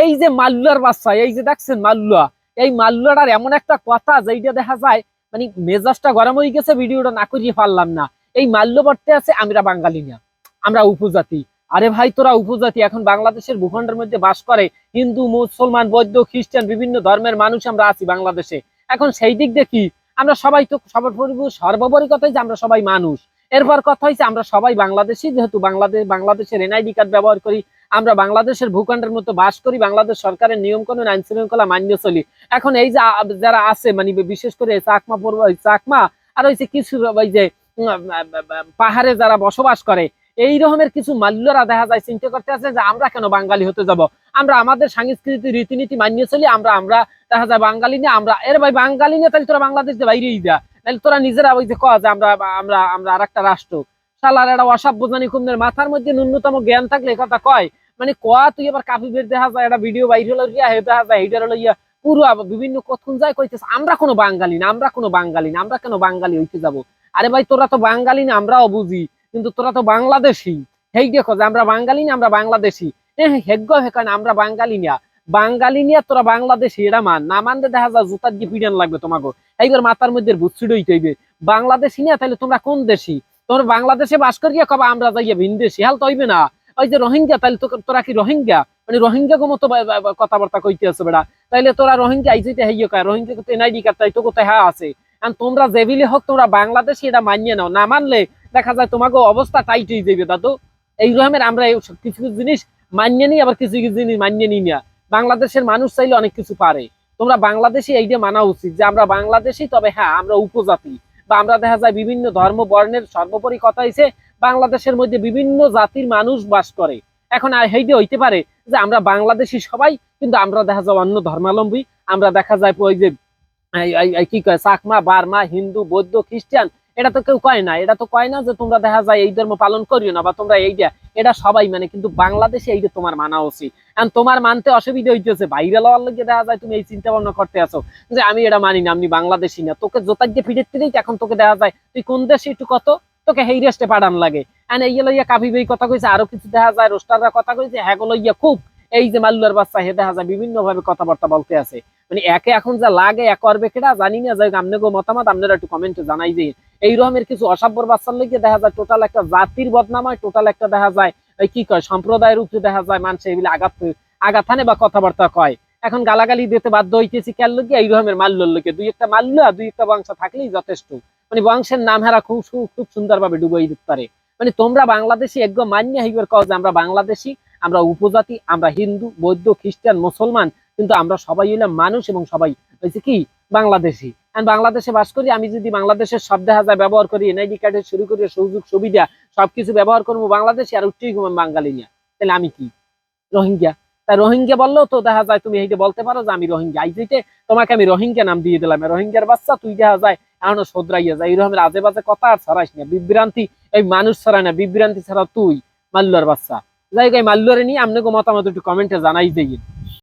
এই যে মাল্লুয়ার বাচ্চা, এই যে দেখছেন মাল্লুয়া, এই মাল্লুয়াটার এমন একটা কথা যেটা দেখা যায় মানে মেজাজটা গরম হয়ে গেছে, ভিডিওটা না করিয়ে পারলাম না। এই মাল্য পড়তে আছে, আমরা বাঙালি না, আমরা উপজাতি। আরে ভাই, তোরা উপজাতি, এখন বাংলাদেশের ভূখণ্ডের মধ্যে বাস করে, হিন্দু, মুসলমান, বৌদ্ধ, খ্রিস্টান, বিভিন্ন ধর্মের মানুষ আমরা আছি বাংলাদেশে। এখন সেই দিক কি? আমরা সবাই তো সবার সর্বোপরি কথাই যে আমরা সবাই মানুষ। এরপর কথা হয়েছে আমরা সবাই বাংলাদেশি যেহেতু বাংলাদেশ বাংলাদেশের এনআইডি কার্ড ব্যবহার করি আমরা বাংলাদেশের ভূখণ্ডের মতো বাস করি বাংলাদেশ সরকারের নিয়ম কানুন আইন শৃঙ্খলা মান্য চলি। এখন এই যে যারা আছে মানে বিশেষ করে চাকমা পূর্ব চাকমা আর কিছু ওই যে আ, আ, আ, পাহাড়ে যারা বসবাস করে এই রকমের কিছু মাল্যরা দেখা যায় চিন্তা করতে আছে যে আমরা কেন বাঙালি হতে যাব? আমরা আমাদের সাংস্কৃতিক রীতিনীতি মানিয়ে চলি আমরা আমরা দেখা যায় বাঙালি না আমরা এর ভাই বাঙালি না তাহলে তোরা বাংলাদেশ বাইরেই যা। তাহলে তোরা নিজেরা ওই যে কয় যে আমরা আমরা আমরা আর একটা রাষ্ট্র। শালার একটা অসাব বোঝানি কুমদের মাথার মধ্যে ন্যূনতম জ্ঞান থাকলে কথা কয়। মানে কয়া, তুই এবার কাপি বের দেখা যায়, একটা ভিডিও বাইর হলো ইয়া হে দেখা যায় এইটার হলো ইয়া, পুরো আবার বিভিন্ন কথন যায় কইতেছে, আমরা কোনো বাঙালি না, আমরা কোনো বাঙালি না, আমরা কেন বাঙালি হইতে যাব? আরে ভাই, তোরা তো বাঙালি না, আমরাও বুঝি, কিন্তু তোরা তো বাংলাদেশি। হেই দেখো যে আমরা বাঙালি না, আমরা বাংলাদেশি। হ্যাঁ হেগ্য হেকান আমরা বাঙালি না। বাঙালি নিয়ে তোরা বাংলাদেশি এটা মান। না মানতে দেখা যায় জুতার দিয়ে পিডান লাগবে তোমাকে? এইবার মাথার মধ্যে বুচ্ছি ডইতে হইবে। বাংলাদেশি নিয়ে তাহলে তোমরা কোন দেশি? তোমরা বাংলাদেশে বাস করিয়া কবা আমরা যাইয়া ভিন দেশি, হাল তো হইবে না। ওই যে রোহিঙ্গা, তাহলে তোরা কি রোহিঙ্গা? মানে রোহিঙ্গা গো মতো কথাবার্তা কইতে আছে বেড়া। তাইলে তোরা রোহিঙ্গা এই যেতে হেইয় কয় রোহিঙ্গা তো এনআইডি কার্ড, তাই তো কোথায় হ্যাঁ আছে। আর তোমরা জেবিলি হোক তোমরা বাংলাদেশি, এটা মানিয়ে নাও। না মানলে দেখা যায় তোমাকে অবস্থা টাইট হয়ে যাবে দাদু। এই রকমের আমরা কিছু কিছু জিনিস মানিয়ে নিই, আবার কিছু কিছু জিনিস মানিয়ে নিই না। বাংলাদেশের মানুষ চাইলে অনেক কিছু পারে। তোমরা বাংলাদেশি এইটা মানা উচিত যে আমরা বাংলাদেশি তবে হ্যাঁ আমরা উপজাতি বা আমরা দেখা যায় বিভিন্ন ধর্ম বর্ণের সর্বোপরি কথা হইছে, বাংলাদেশের মধ্যে বিভিন্ন জাতির মানুষ বাস করে। এখন হেইটা হইতে পারে যে আমরা বাংলাদেশি সবাই, কিন্তু আমরা দেখা যায় অন্য ধর্মাবলম্বী। আমরা দেখা যায় ওই যে কি কয়, চাকমা, বার্মা, হিন্দু, বৌদ্ধ, খ্রিস্টান এটা তো কেউ কয় না, এটা তো কয় না যে তোমরা দেখা যায় এই ধর্ম পালন করিও না বা তোমরা এইটা এটা সবাই মানে কিন্তু বাংলাদেশে এইটা তোমার মানা উচিত। এখন তোমার মানতে অসুবিধা হইতেছে বাইরে লওয়ার লগে দেখা যায় তুমি এই চিন্তা ভাবনা করতে আছো যে আমি এটা মানি না, আমি বাংলাদেশি না। তোকে জোতার দিয়ে ফিরে দিলেই এখন তোকে দেখা যায়, তুই কোন দেশে একটু কত? তোকে হেই রেস্টে পাঠান লাগে। এন্ড এই লইয়া কাবি বেই কথা কইছে, আরও কিছু দেখা যায়, রোস্টাররা কথা কইছে হ্যাঁ লইয়া খুব। এই যে মাল্লুয়ার বাচ্চা হে দেখা যায় বিভিন্ন ভাবে কথাবার্তা বলতে আছে। মানে একে এখন যা লাগে এক করবে কেটা জানি না, যাই আপনাকে মতামত, আপনারা একটু কমেন্টে জানাই দিন। এই রকমের কিছু অসাব্যর বাচ্চার লইগে দেখা যায় টোটাল একটা জাতির বদনাম হয় টোটাল একটা দেখা যায় কি কয়, সম্প্রদায়ের উপরে দেখা যায়, মানুষ এগুলো আঘাত আঘাত হানে বা কথাবার্তা কয়। এখন গালাগালি দিতে বাধ্য হইতেছি কেন লোকে এই রকমের মাল্যর লোকে দুই একটা মাল্য আর দুই একটা বংশ থাকলেই যথেষ্ট। মানে বংশের নাম হারা খুব খুব সুন্দর ভাবে ডুবাই দিতে পারে মানে তোমরা বাংলাদেশি, একদম মান্য হইবার যে আমরা বাংলাদেশি, আমরা উপজাতি, আমরা হিন্দু, বৌদ্ধ, খ্রিস্টান, মুসলমান কিন্তু আমরা সবাই হইলাম মানুষ এবং সবাই হয়েছে কি? বাংলাদেশি। বাংলাদেশে বাস করি, আমি যদি বাংলাদেশের সব দেখা যায়, ব্যবহার করি এনআইডি কার্ডে শুরু করে, সুযোগ, সুবিধা, সবকিছু ব্যবহার করব বাংলাদেশি, আর উঠতেই ঘুমাম বাঙালি নিয়ে। তাহলে আমি কি? রোহিঙ্গা। তা রোহিঙ্গা বললেও তো দেখা যায়, তুমি এইটা বলতে পারো যে আমি রোহিঙ্গা। এই যেতে তোমাকে আমি রোহিঙ্গা নাম দিয়ে দিলাম। রোহিঙ্গার বাচ্চা, তুই দেখা যায়, এখনও শোধরাইয়া যায়। এইরকমের আজে বাজে কথা আর ছড়াইস না। বিভ্রান্তি, এই মানুষ ছড়ায় না। বিভ্রান্তি ছাড়া তুই মাল্লুয়ার বাচ্চা। যাই হোক, এই মাল্লুয়ারে নিয়ে আপনাকে মতামত একটু কমেন্টে জানাই দিই।